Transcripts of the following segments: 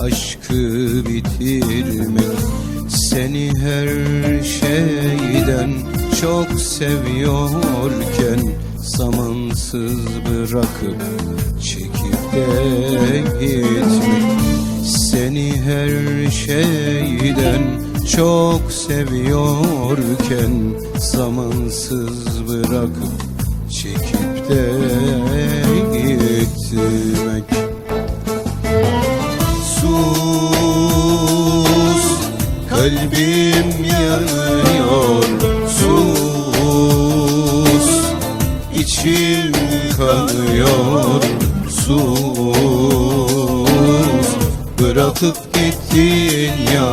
aşkı bitirmek Seni her şeyden çok seviyorken Zamansız bırakıp çekip de gitmek Seni her şeyden çok seviyorken Zamansız bırakıp çekip de gitmek Sus kalbim yanıyor. Sus içim kanıyor. Sus bırakıp gittin ya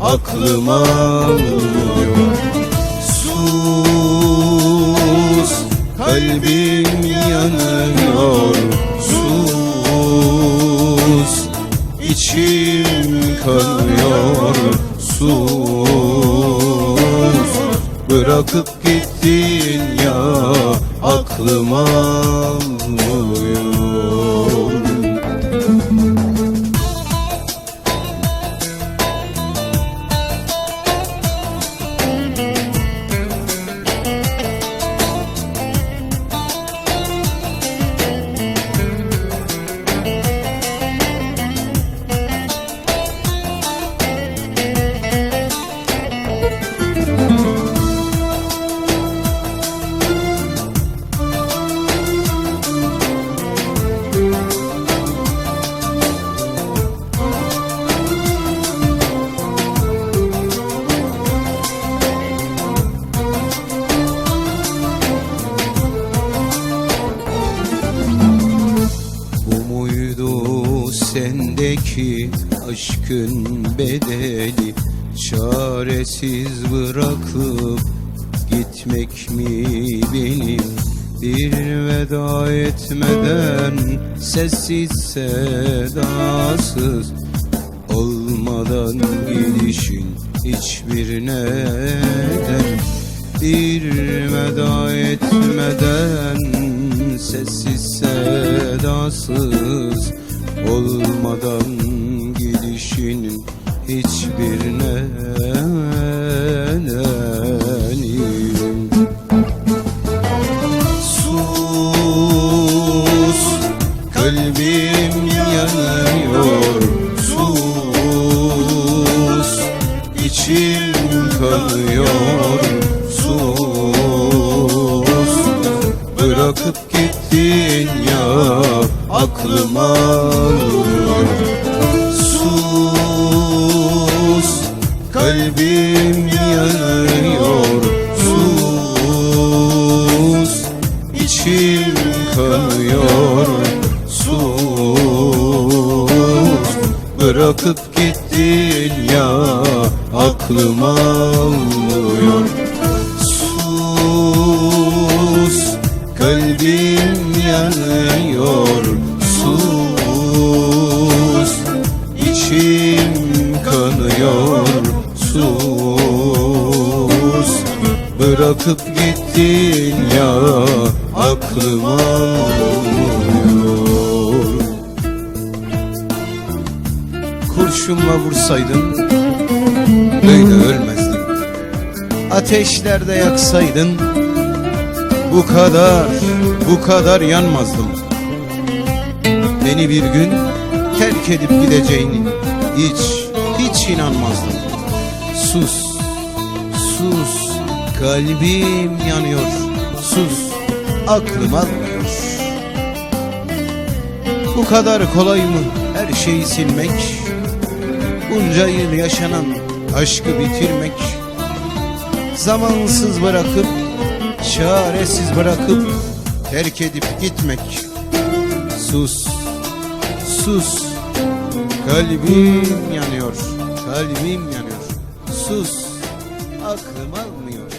aklım almıyor Sus kalbim yanıyor Sus. Bırakıp gittin ya aklım Muydu sendeki aşkın bedeli. Çaresiz bırakıp gitmek mi benim? Bir veda etmeden sessiz sedasız Olmadan gidişin hiçbir neden. Bir veda etmeden sessiz sedasız Olmadan gidişinin hiçbir nedeni Sus kalbim yanıyor. Sus içim kanıyor bırakıp gittin ya aklım almıyor Sus kalbim yanıyor. Sus içim kanıyor. Sus bırakıp gittin ya aklım almıyor Sus kalbim yanıyor Sus. İçim kanıyor Sus. Bırakıp gittin ya aklım almıyor. Kurşunla vursaydın böyle ölmezdim Ateşlerde yaksaydın bu kadar, bu kadar yanmazdım. Beni bir gün terk edip gideceğini hiç, hiç inanmazdım. Sus, sus, kalbim yanıyor. Sus, aklım almıyor. Bu kadar kolay mı her şeyi silmek? Bunca yıl yaşanan aşkı bitirmek? Zamansız bırakıp çaresiz bırakıp terk edip gitmek. Sus sus. Kalbim yanıyor kalbim yanıyor. Sus. Aklım almıyor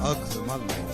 aklım almıyor